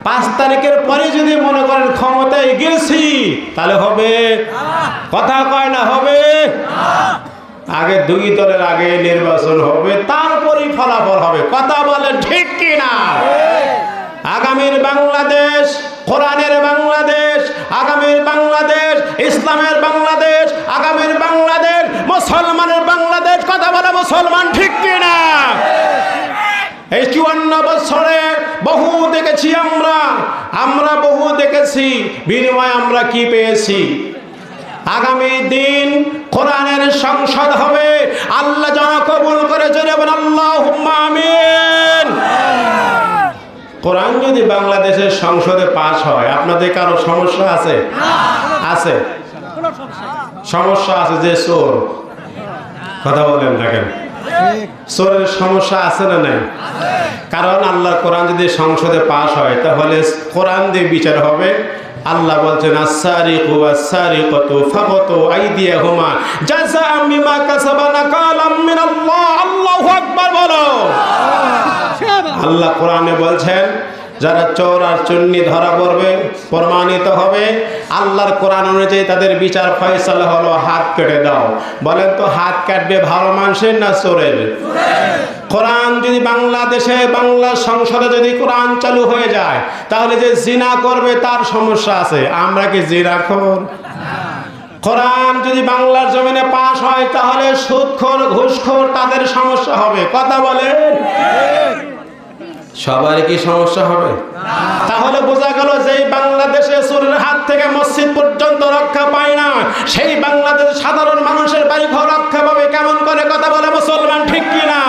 পাঁচ তারিখের পরে যদি মনে করেন ক্ষমতায় গেছি, তাহলে হবে। কথা কয় না, হবে। আগে দুই দলের আগে নির্বাচন হবে, তারপরই ফলাফল হবে। কথা বলেন ঠিক কি না আগামীর বাংলাদেশ, কোরআনের বাংলাদেশ, আগামীর বাংলাদেশ, ইসলামের বাংলাদেশ, আগামীর বাংলাদেশ, মুসলমানের বাংলাদেশ, কথা বলে মুসলমান ঠিক কি না এই চুয়ান্ন বছরে বহু দেখেছি আমরা। আমরা বহু দেখেছি। বিনিময়ে আমরা কি পেয়েছি? আগামী দিন কোরআনের সংসদ হবে। আল্লাহ যেন কবুল করে চলে আল্লাহ কোরআন যদি বাংলাদেশের সংসদে পাশ হয়, আপনাদের কারও সমস্যা আছে? আছে। সমস্যা আছে যে চোর। কথা বলেন না কেন? চোরের সমস্যা আছে না নাই? কারণ আল্লাহর কোরআন যদি সংসদে পাশ হয় তাহলে কোরআন দিয়ে বিচার হবে। আল্লাহ বলছেন ফাকত মিনাল্লাহ। আল্লাহু আকবার বলো। আল্লাহ কোরআনে বলছেন যারা চোর আর চুন্নি ধরা পড়বে, প্রমাণিত হবে। আল্লাহর কোরআন অনুযায়ী তাদের বিচার ফয়সালা হলো হাত কেটে দাও। বলেন তো হাত কাটবে ভালো মানুষের না চোরের? কোরআন যদি বাংলাদেশে, বাংলা সংসদে যদি কোরআন চালু হয়ে যায়, তাহলে যে জিনা করবে তার সমস্যা আছে। আমরা কি জিনা খোর কোরআন যদি বাংলার জমিনে পাশ হয়, তাহলে সুদখোর, ঘুষখোর তাদের সমস্যা হবে। কথা বলেন? সবারই কি সমস্যা হবে? তাহলে বোঝা গেল যে বাংলাদেশে চোরের হাত থেকে মসজিদ পর্যন্ত রক্ষা পায় না। সেই বাংলাদেশের সাধারণ মানুষের বাড়ি ঘর রক্ষা পাবে কেমন করে কথা বলে মুসলমান, ঠিক কিনা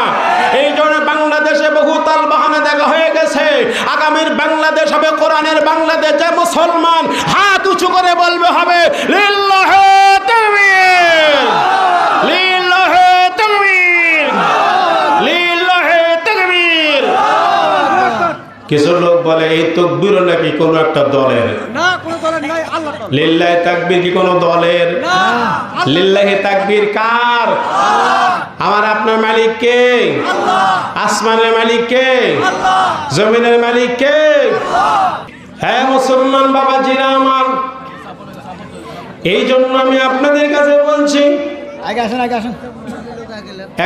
এই জন্য বাংলাদেশে বহু তাল বাহানা দেখা হয়ে গেছে। আগামীর বাংলাদেশ হবে, কোরআনের বাংলাদেশ। যে মুসলমান হাত উঁচু করে বলবে হবে, লিল্লাহে তাকবীর লিল্লাহে তাকবীর লিল্লাহে তাকবীর কিছু লোক বলে এই তকবির নাকি কোনো একটা দলের? লিল্লাহ তাকবীর কি কোনো দলের? লিল্লাহি তাকবীর কার? আমার আপনার মালিক কে? আসমানের মালিক কে? জমিনের মালিক কে? হ্যাঁ মুসলমান বাবা জিরা আমার। এই জন্য আমি আপনাদের কাছে বলছি আগে আসেন আগে আসেন।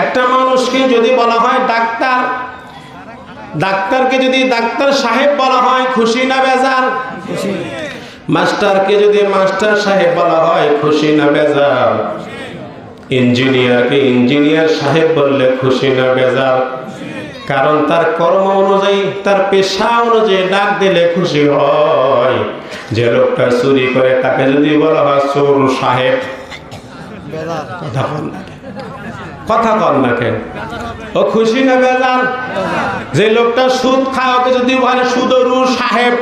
একটা মানুষকে যদি বলা হয় ডাক্তার ডাক্তারকে যদি ডাক্তার সাহেব বলা হয় খুশি না বেজার? মাস্টারকে যদি মাস্টার সাহেব বলা হয় খুশি না বেজার? ইঞ্জিনিয়ারকে ইঞ্জিনিয়ার সাহেব বললে খুশি না বেজার? কারণ তার কর্ম অনুযায়ী তার পেশা অনুযায়ী ডাক দিলে খুশি হয়। যে লোকটা চুরি করে তাকে যদি বলা হয় চোর সাহেব। কথা না কেন? কথা কন না কেন? ও খুশি না বেজার যে লোকটা সুদ খায় ওকে যদি বলে সুদরু সাহেব।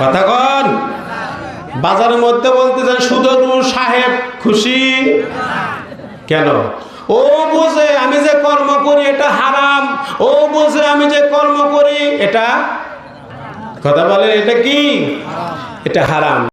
কথা কন? বাজারের মধ্যে বলতে চান সুদরু সাহেব, খুশি? কেন? ও বোঝে আমি যে কর্ম করি এটা হারাম। ও বোঝে আমি যে কর্ম করি এটা কথা বলে এটা কি? এটা হারাম।